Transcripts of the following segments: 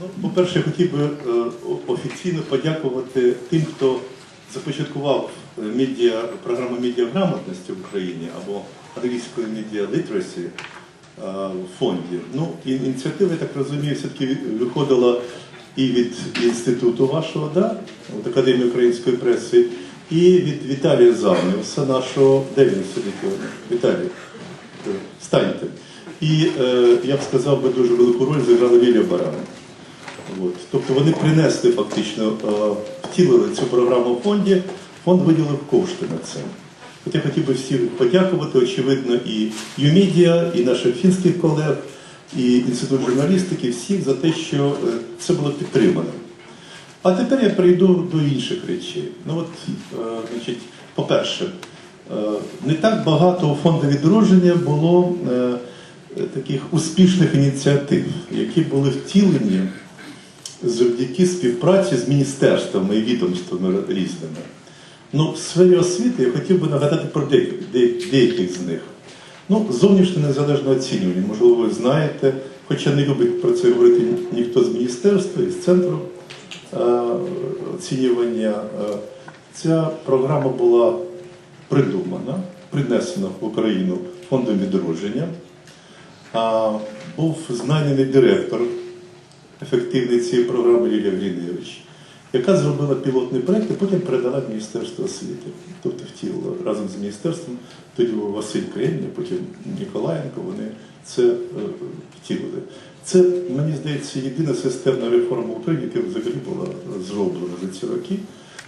Ну, по-перше, я хотів би е, офіційно подякувати тим, хто започаткував е, медіа, програму медіаграмотності в Україні або англійської медіа літерасі в фонді. Ну, ініціатива, я так розумію, все-таки виходила і від інституту вашого, да? от Академії української преси, і від Віталія Завнівса, нашого, де він сидить? Віталій, е, станьте. І е, я б сказав би дуже велику роль зіграла Лілія Барана. От. Тобто вони принесли фактично, е, втілили цю програму в фонді, фонд виділив кошти на це. От я хотів би всім подякувати, очевидно, і ЮМедіа, і наших фінських колег, і Інститут журналістики, всіх за те, що е, це було підтримано. А тепер я перейду до інших речей. Ну от, е, значить, по-перше, не так багато у фонду відродження було таких успішних ініціатив, які були втілені завдяки співпраці з міністерствами і відомствами різними. Ну, в сфері освіти я хотів би нагадати про деяких, з них. Ну, зовнішнє незалежне оцінювання, можливо, ви знаєте, хоча не любить про це говорити ніхто з міністерства і з центру е, оцінювання. Е, ця програма була придумана, принесена в Україну фондом відродження. Був знайдений директор ефективний цієї програми Лілія Гриневич, яка зробила пілотний проєкт і потім передала в Міністерство освіти. Тобто втілила разом з міністерством, тоді був Василь Кремінь, потім Ніколаєнко, вони це е, втілили. Це, мені здається, єдина системна реформа в Україні, яка взагалі була зроблена за ці роки,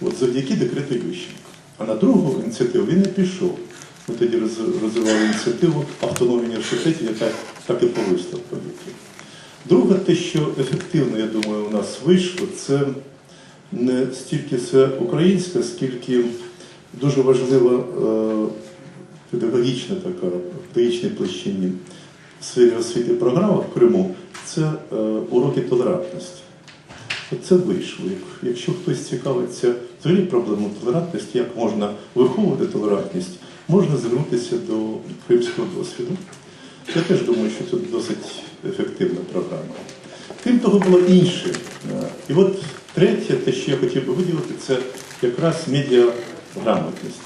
от завдяки декрету Ющенка. А на другу ініціативу він не пішов. Ми тоді розвивали ініціативу автономії університетів, яка так і повисла в повітрі. Друге, те, що ефективно, я думаю, у нас вийшло, це не стільки це українська, скільки дуже важлива е, педагогічна така, в педагогічній площині в сфері освіти програма в Криму, це е, уроки толерантності. От Це вийшло. Якщо хтось цікавиться взагалі проблемою толерантності, як можна виховувати толерантність, можна звернутися до кримського досвіду. Я теж думаю, що це досить ефективна програма. Крім того, було інше. І от третє, те, що я хотів би виділити, це якраз медіаграмотність.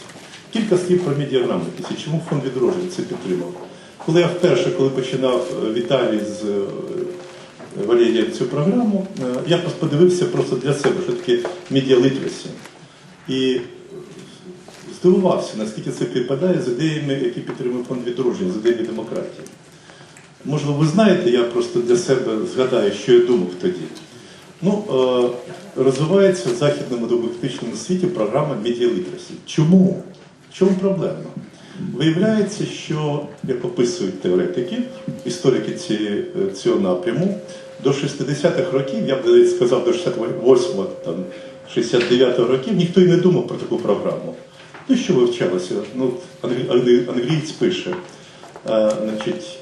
Кілька слів про медіаграмотність і чому фонд відродження це підтримав. Коли я вперше, коли починав Віталій з е, Валерієм цю програму, е, я подивився просто для себе, що таке медіалитрасі. І здивувався, наскільки це співпадає з ідеями, які підтримує фонд відродження, з ідеями демократії. Можливо, ви знаєте, я просто для себе згадаю, що я думав тоді. Ну, е, розвивається в західному демократичному світі програма медіалитрасі. Чому? В чому проблема? Виявляється, що, як описують теоретики, історики цієї, е, цього напряму, до 60-х років, я б навіть сказав, до 68-го, там, 69-го років, ніхто і не думав про таку програму. Ну, що вивчалося? Ну, англієць пише, е, значить,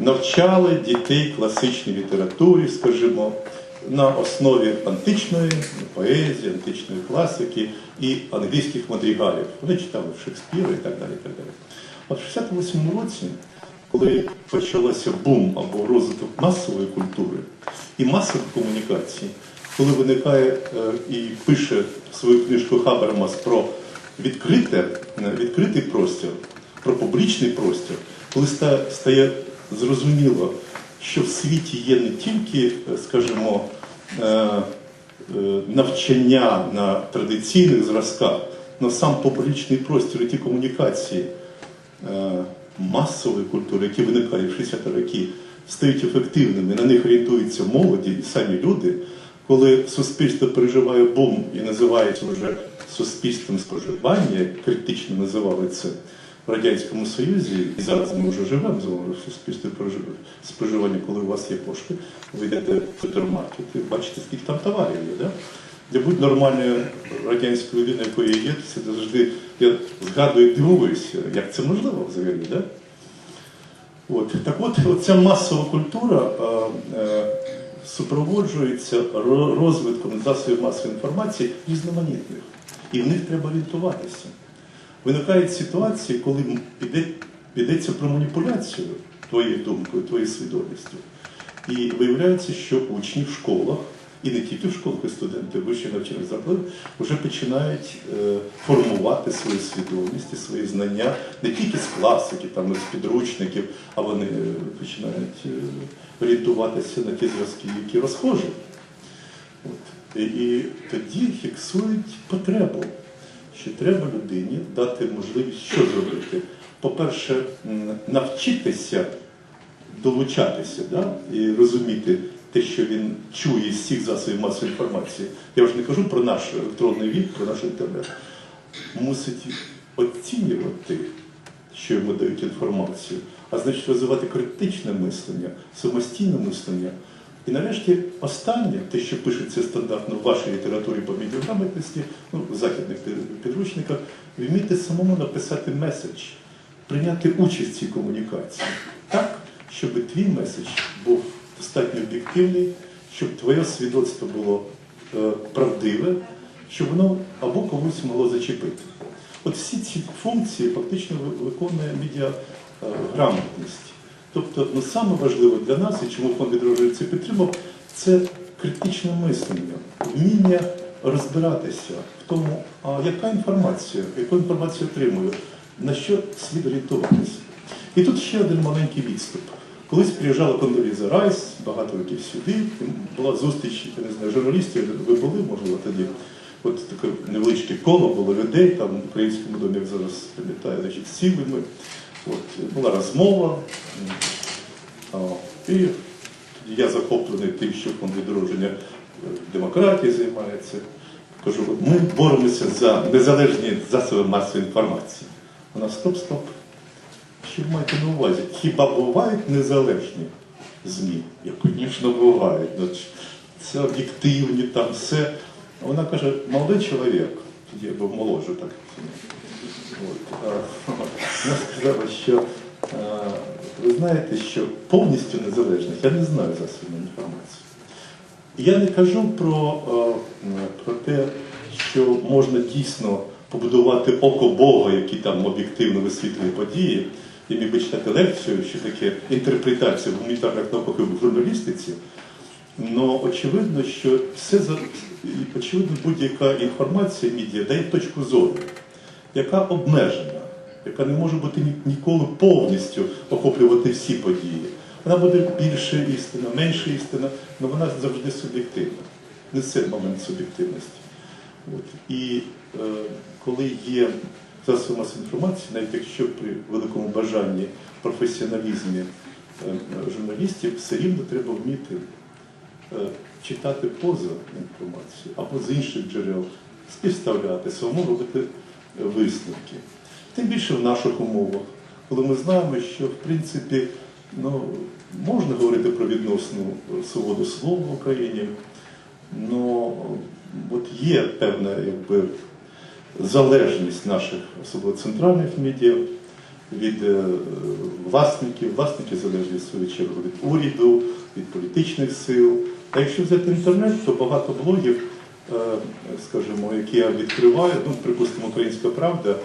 навчали дітей класичній літературі, скажімо, на основі античної поезії, античної класики і англійських мадригалів. Вони читали Шекспіра і так далі. Так далі. От в 68-му році, коли почалося бум або розвиток масової культури і масових комунікацій, коли виникає е, і пише свою книжку Хабермас про відкрите, е, відкритий простір, про публічний простір, коли стає зрозуміло, що в світі є не тільки, е, скажімо, е, е, навчання на традиційних зразках, але сам публічний простір і ті комунікації масової культури, які виникають в 60-ті роки, стають ефективними, на них орієнтуються молоді і самі люди, коли суспільство переживає бум і називається вже суспільством споживання, критично називали це в Радянському Союзі, і зараз ми вже живемо з вами в суспільстві споживання, коли у вас є кошти, ви йдете в супермаркет і бачите, скільки там товарів є. Да? Для будь нормальної радянської людини, якої є, це завжди я згадую і дивуюся, як це можливо взагалі. Да? От. Так от, ця масова культура е, е, супроводжується розвитком засобів масової інформації різноманітних. І в них треба орієнтуватися. Виникають ситуації, коли підеться про маніпуляцію твоєю думкою, твоєю свідомістю. І виявляється, що учні в школах, і не тільки в школах, і студенти вищих навчальних закладів вже починають е, формувати свою свідомість і свої знання не тільки з класики, там, з підручників, а вони починають е, орієнтуватися на ті зразки, які розхожі. От. І тоді фіксують потребу, що треба людині дати можливість що зробити. По-перше, навчитися долучатися да? і розуміти те, що він чує з всіх засобів масової інформації. Я вже не кажу про наш електронний вік, про наш інтернет. Мусить оцінювати, що йому дають інформацію, а значить розвивати критичне мислення, самостійне мислення. І нарешті останнє, те, що пишеться стандартно в вашій літературі по медіаграмотності, ну, в західних підручниках, вміти самому написати меседж, прийняти участь в цій комунікації так, щоб твій меседж був достатньо об'єктивний, щоб твоє свідоцтво було е, правдиве, щоб воно або комусь могло зачепити. От всі ці функції фактично виконує медіаграмотність. Тобто, ну, саме важливе для нас, і чому фонд відродження це підтримав, це критичне мислення, вміння розбиратися в тому, а яка інформація, яку інформацію отримую, на що слід орієнтуватися. І тут ще один маленький відступ. Колись приїжджала Кондоліза Райс, багато років сюди, була зустріч, я не знаю, журналістів, ви були, можливо, тоді. От таке невеличке коло було людей, там в українському домі, як зараз пам'ятаю, значить, сіли ми. От, була розмова. І я захоплений тим, що фонд відродження е, демократії займається. Кажу, ми боремося за незалежні засоби масової інформації. Вона стоп, стоп. Що ви маєте на увазі? Хіба бувають незалежні ЗМІ? Я, звісно, бувають. Ну, Це об'єктивні, там все. Вона каже, молодий чоловік, тоді я був молодший, так. Вона сказала, що ви знаєте, що повністю незалежних я не знаю засобів інформації. Я не кажу про, е, про те, що можна дійсно побудувати око Бога, який там об'єктивно висвітлює події. Я міг би читати лекцію, що таке інтерпретація в гуманітарних науках і в журналістиці. Но очевидно, що все очевидно, будь-яка інформація медіа дає точку зору, яка обмежена, яка не може бути ніколи повністю охоплювати всі події. Вона буде більше істина, менше істина, але вона завжди суб'єктивна. Несе момент суб'єктивності. От. І е, коли є засоби масової інформації, навіть якщо при великому бажанні, професіоналізмі е, журналістів, все рівно треба вміти е, читати поза інформацію або з інших джерел, співставляти, самому робити висновки. Тим більше в наших умовах, коли ми знаємо, що в принципі ну, можна говорити про відносну е, свободу слова в Україні, але от є певна якби, залежність наших, особливо центральних медіа від е, власників, власники залежні свою чергу від уряду, від політичних сил. А якщо взяти інтернет, то багато блогів, скажімо, які я відкриваю, ну, припустимо, Українська Правда,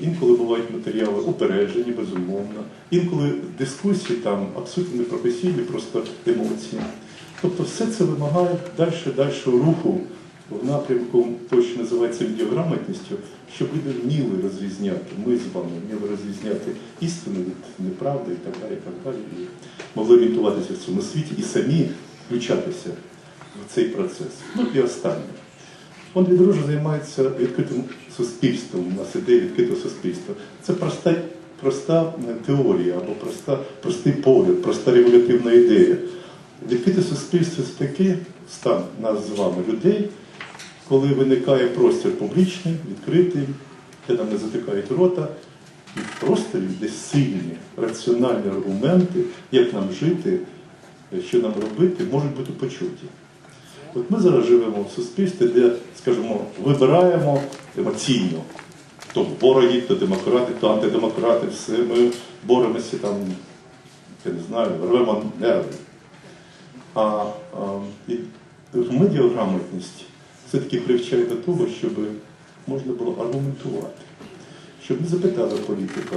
інколи бувають матеріали упереджені, безумовно, інколи дискусії там абсолютно непрофесійні, просто емоції. Тобто все це вимагає далі далі руху в напрямку того, що називається медіаграмотністю, щоб люди вміли розрізняти, ми з вами вміли розрізняти істину від неправди і так далі, і так далі, і могли орієнтуватися в цьому світі і самі включатися в цей процес. Ну і останнє. Фонд відродження займається відкритим суспільством. У нас ідея відкритого суспільства. Це проста, проста е, теорія або проста, простий погляд, проста регулятивна ідея. Відкрите суспільство це такий стан нас з вами, людей, коли виникає простір публічний, відкритий, де нам не затикають рота, і в просторі, де сильні, раціональні аргументи, як нам жити, що нам робити, можуть бути почуті. От ми зараз живемо в суспільстві, де, скажімо, вибираємо емоційно. То вороги, то демократи, то антидемократи, все. Ми боремося там, я не знаю, рвемо нерви. А, а медіаграмотність все-таки привчає до того, щоб можна було аргументувати, щоб не запитали політика,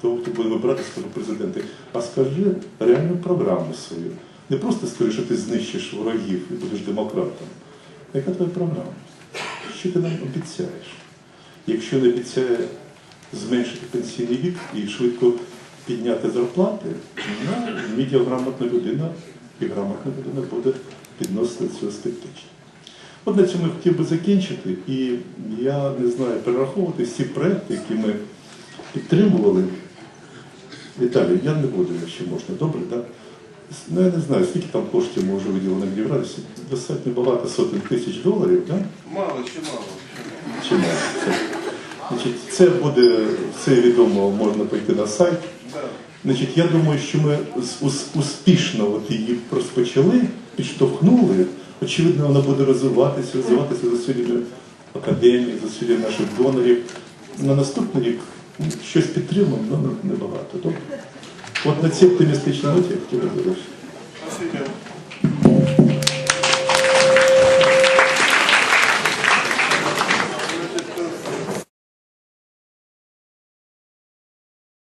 того, хто буде вибирати свого президента, а скажи реальну програму свою. Не просто скажи, що ти знищиш ворогів і будеш демократом. Яка твоя програма? Що ти нам обіцяєш? Якщо не обіцяє зменшити пенсійний вік і швидко підняти зарплати, ну, медіаграмотна людина і грамотна людина буде відносити цього скептично. От на цьому я хотів би закінчити, і я не знаю, перераховувати всі проекти, які ми підтримували. Віталій, я не буду, якщо можна, добре, так? Ну, я не знаю, скільки там коштів може виділено відібратися. Достатньо багато сотень тисяч доларів, так? Мало, ще мало. Чи не? Це, значить, це буде все відомо, можна пойти на сайт. Значить, я думаю, що ми успішно от її розпочали, підштовхнули. Очевидно, вона буде розвиватися, розвиватися зусиллями академії, зусиллями наших донорів. На наступний рік щось підтримаємо, але небагато. Добре? От на цій оптимістичній ноті я хотів би.